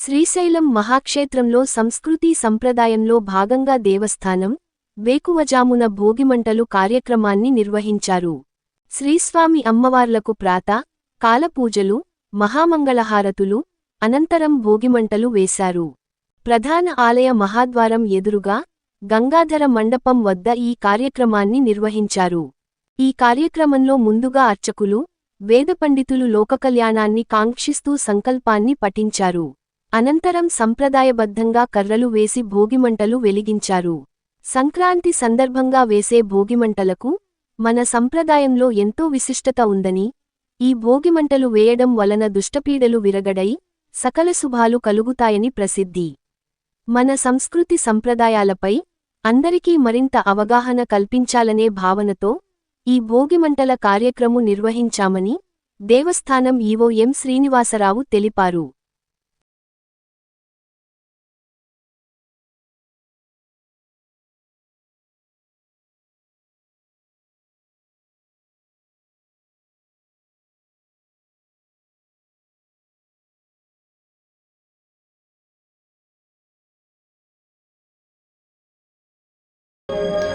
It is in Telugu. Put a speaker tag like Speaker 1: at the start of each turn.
Speaker 1: శ్రీశైలం మహాక్షేత్రంలో సంస్కృతీ సంప్రదాయంలో భాగంగా దేవస్థానం వేకువజామున భోగిమంటలు కార్యక్రమాన్ని నిర్వహించారు. శ్రీస్వామి అమ్మవార్లకు ప్రాత కాలపూజలు మహామంగళహారతులు అనంతరం భోగిమంటలు వేశారు. ప్రధాన ఆలయ మహాద్వారం ఎదురుగా గంగాధర మండపం వద్ద ఈ కార్యక్రమాన్ని నిర్వహించారు. ఈ కార్యక్రమంలో ముందుగా అర్చకులు వేదపండితులు లోకకల్యాణాన్ని కాంక్షిస్తూ సంకల్పాన్ని పఠించారు. అనంతరం సంప్రదాయబద్ధంగా కర్రలు వేసి భోగిమంటలు వెలిగించారు. సంక్రాంతి సందర్భంగా వేసే భోగిమంటలకు మన సంప్రదాయంలో ఎంతో విశిష్టత ఉందని ఈ భోగిమంటలు వేయడం వలన దుష్టపీడలు విరగడై సకల శుభాలు కలుగుతాయని ప్రసిద్ధి. మన సంస్కృతి సంప్రదాయాలపై అందరికీ మరింత అవగాహన కల్పించాలనే భావనతో ఈ భోగిమంటల కార్యక్రము నిర్వహించామని దేవస్థానం ఈవో ఎం శ్రీనివాసరావు తెలిపారు.